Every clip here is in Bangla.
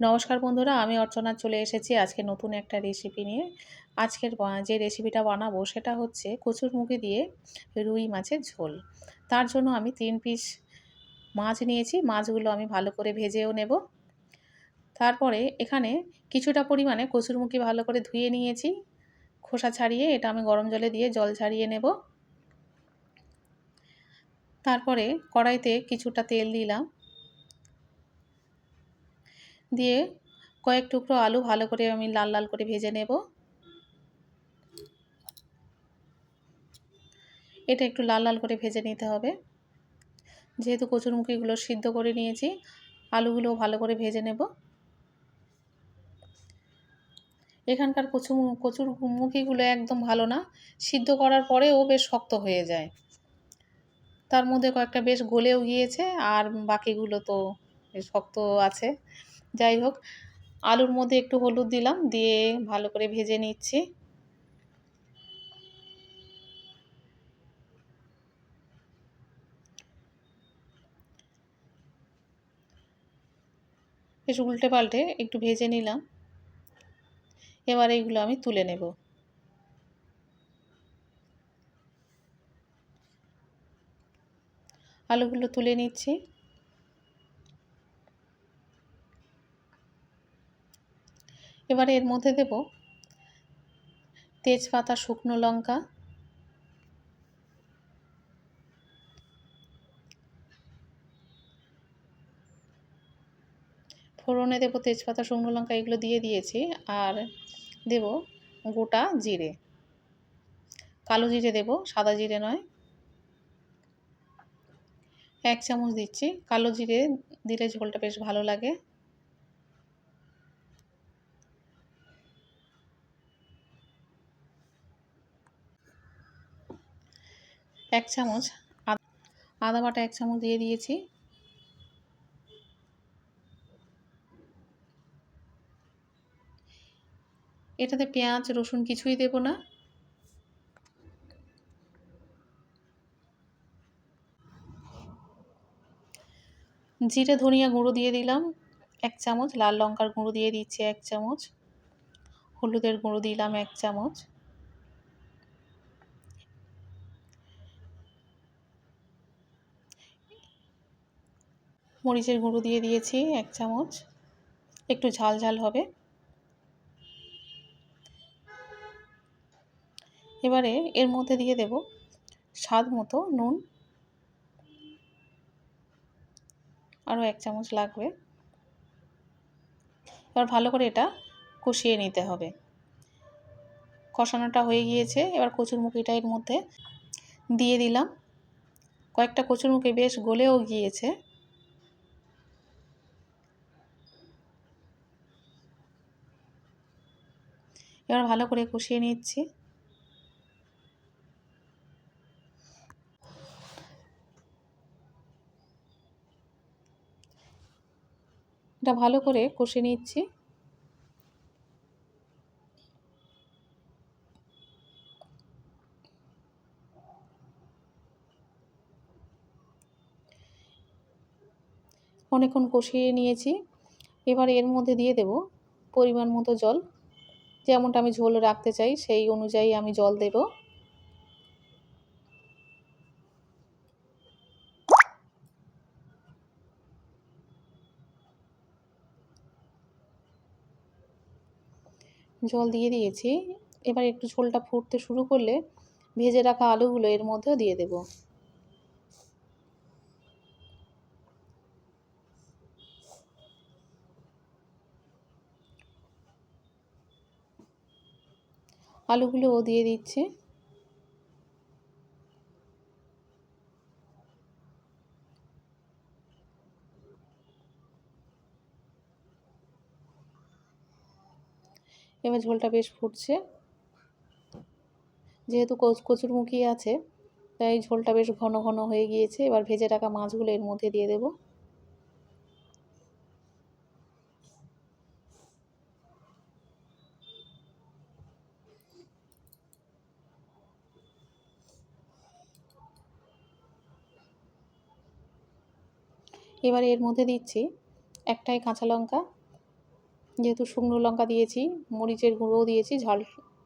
নমস্কার বন্ধুরা, আমি অর্চনা চলে এসেছি আজকে নতুন একটা রেসিপি নিয়ে। আজকের যে রেসিপিটা বানাবো সেটা হচ্ছে কচুরমুখী দিয়ে রুই মাছের ঝোল। তার জন্য আমি তিন পিস মাছ নিয়েছি, মাছগুলো আমি ভালো করে ভেজেও নেব। তারপরে এখানে কিছুটা পরিমাণে কচুরমুখী ভালো করে ধুয়ে নিয়েছি, খোসা ছাড়িয়ে এটা আমি গরম জলে দিয়ে জল ছাড়িয়ে নেব। তারপরে কড়াইতে কিছুটা তেল দিলাম। দিয়ে কয়েক টুকরো আলু ভালো করে আমি লাল লাল করে ভেজে নেব। এটা একটু লাল লাল করে ভেজে নিতে হবে। যেহেতু কচুরমুখিগুলো সিদ্ধ করে নিয়েছি আলুগুলো ভালো করে ভেজে নেব। এখানকার কচু কচুর মুখিগুলো একদম ভালো না, সিদ্ধ করার পরেও বেশ শক্ত হয়ে যায়। তার মধ্যে কয়েকটা বেশ গলেও গিয়েছে, আর বাকিগুলো তো শক্ত আছে। যাই হোক, আলুর মধ্যে একটু হলুদ দিলাম, দিয়ে ভালো করে ভেজে নিচ্ছি। বেশ উল্টে পাল্টে একটু ভেজে নিলাম। এবার এইগুলো আমি তুলে নেব। আলুগুলো তুলে নিচ্ছি। এবারে এর মধ্যে দেব তেজপাতা, শুকনো লঙ্কা, ফোড়নে দেবো তেজপাতা, শুকনো লঙ্কা, এগুলো দিয়ে দিয়েছি। আর দেব গোটা জিরে। কালো জিরে দেব, সাদা জিরে নয়। এক চামচ দিচ্ছি। কালো জিরে দিলে ঝোলটা বেশ ভালো লাগে। এক চামচ আদা বাটা এক চামচ দিয়ে দিয়েছি। এটাতে পেঁয়াজ, রসুন কিছুই দেব না। জিরে, ধনিয়া গুঁড়ো দিয়ে দিলাম। এক চামচ, লাল লঙ্কার গুঁড়ো দিয়ে দিচ্ছি এক চামচ। হলুদের গুঁড়ো দিলাম এক চামচ। মরিচের গুঁড়ো দিয়ে দিয়েছি এক চামচ। একটু ঝাল ঝাল হবে। এবারে এর মধ্যে দিয়ে দেব স্বাদ মতো নুন। আরও এক চামচ লাগবে। এবার ভালো করে এটা কষিয়ে নিতে হবে। কষানোটা হয়ে গিয়েছে। এবার কচুরমুখিটা এর মধ্যে দিয়ে দিলাম। কয়েকটা কচুরমুখি বেশ গলেও গিয়েছে। এবার ভালো করে কষিয়ে নিচ্ছি। এটা ভালো করে কষে নিচ্ছি। অনেকক্ষণ কষিয়ে নিয়েছি। এবার এর মধ্যে দিয়ে দেব পরিমাণ মতো জল। যেমনটা আমি ঝোল রাখতে চাই, সেই অনুযায়ী আমি জল দেব। জল দিয়ে দিয়েছি। এবার একটু ঝোলটা ফুটতে শুরু করলে ভেজে রাখা আলুগুলো এর মধ্যেও দিয়ে দেব। আলুগুলোও দিয়ে দিচ্ছি। এবার ঝোলটা বেশ ফুটছে। যেহেতু কচুরমুখী আছে, তাই ঝোলটা বেশ ঘন ঘন হয়ে গিয়েছে। এবার ভেজে রাখা মাছগুলো এর মধ্যে দিয়ে দেব। এবার এর মধ্যে দিচ্ছি একটাই কাঁচা লঙ্কা। যেহেতু শুকনো লঙ্কা দিয়েছি, মরিচের গুঁড়োও দিয়েছি, ঝাল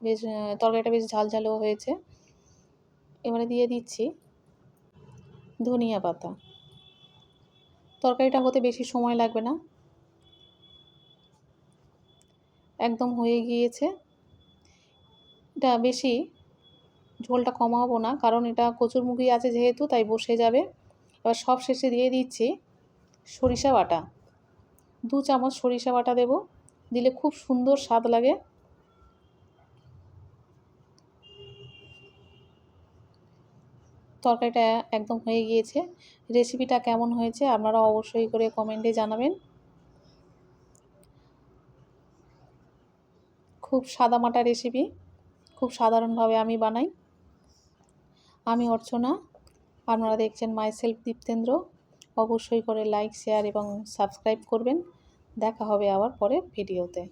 বেশ তরকারিটা বেশ ঝাল ঝালও হয়েছে। এবারে দিয়ে দিচ্ছি ধনিয়া পাতা। তরকারিটা হতে বেশি সময় লাগবে না। একদম হয়ে গিয়েছে। এটা বেশি ঝোলটা কমাবো না, কারণ এটা কচুরমুখী আছে যেহেতু, তাই বসে যাবে। এবার সব শেষে দিয়ে দিচ্ছি সরিষা বাটা। দু চামচ সরিষা বাটা দেব। দিলে খুব সুন্দর স্বাদ লাগে। তরকারিটা একদম হয়ে গিয়েছে। রেসিপিটা কেমন হয়েছে আপনারা অবশ্যই করে কমেন্টে জানাবেন। খুব সাদামাটা রেসিপি। খুব সাধারণভাবে আমি বানাই। আমি অর্চনা। আপনারা দেখছেন মাই সেলফ দীপ্তেন্দ্র। অবশ্যই করে লাইক শেয়ার এবং সাবস্ক্রাইব করবেন। দেখা হবে আবার পরের ভিডিওতে